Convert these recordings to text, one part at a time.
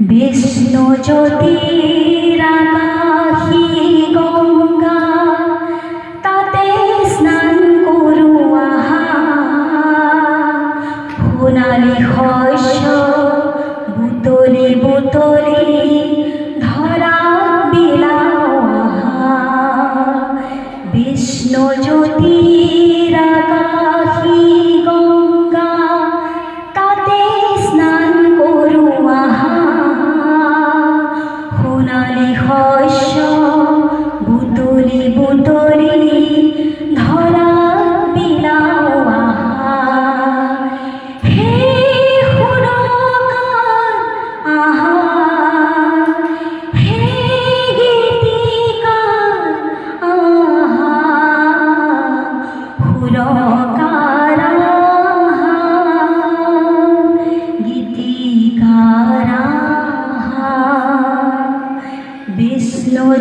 বিষ্ণু যদি রাধা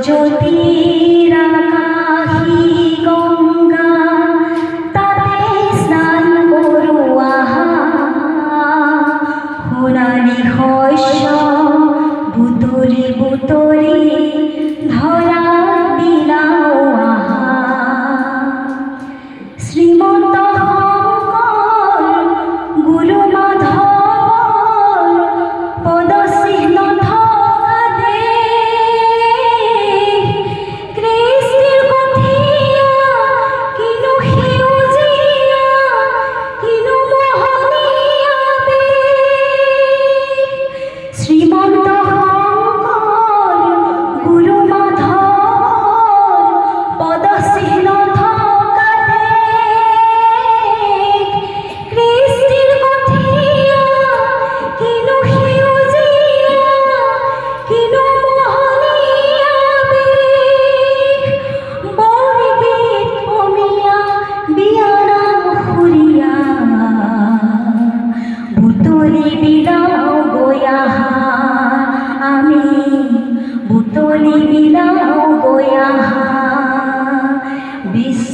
জ্যোতিরাকাশী গঙ্গা তাতে স্নান বুতরি বুতরি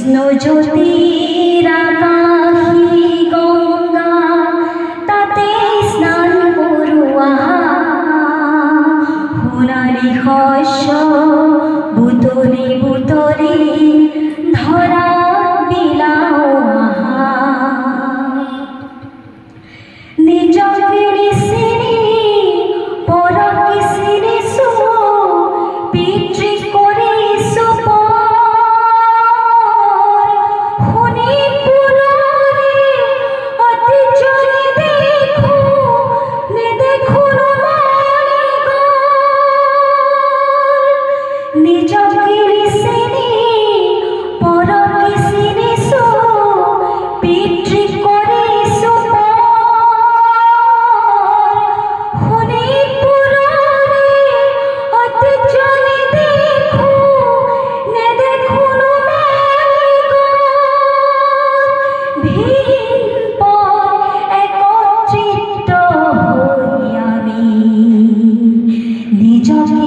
স্নজ্যোতিরা গঙ্গা তাতে স্নান করুয়া। সোনালি শস্য বুতলি বুতলি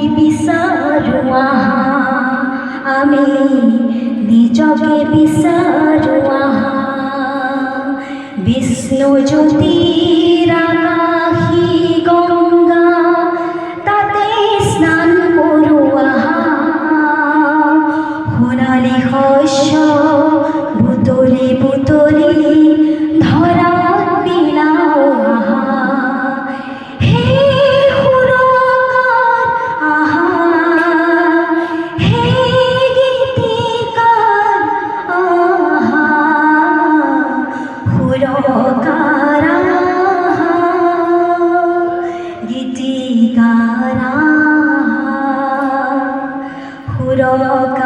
বিসারুয়া আমি নিজকে বিসারুয়া বিষ্ণু জ্যোতিরাকাশ দৌলত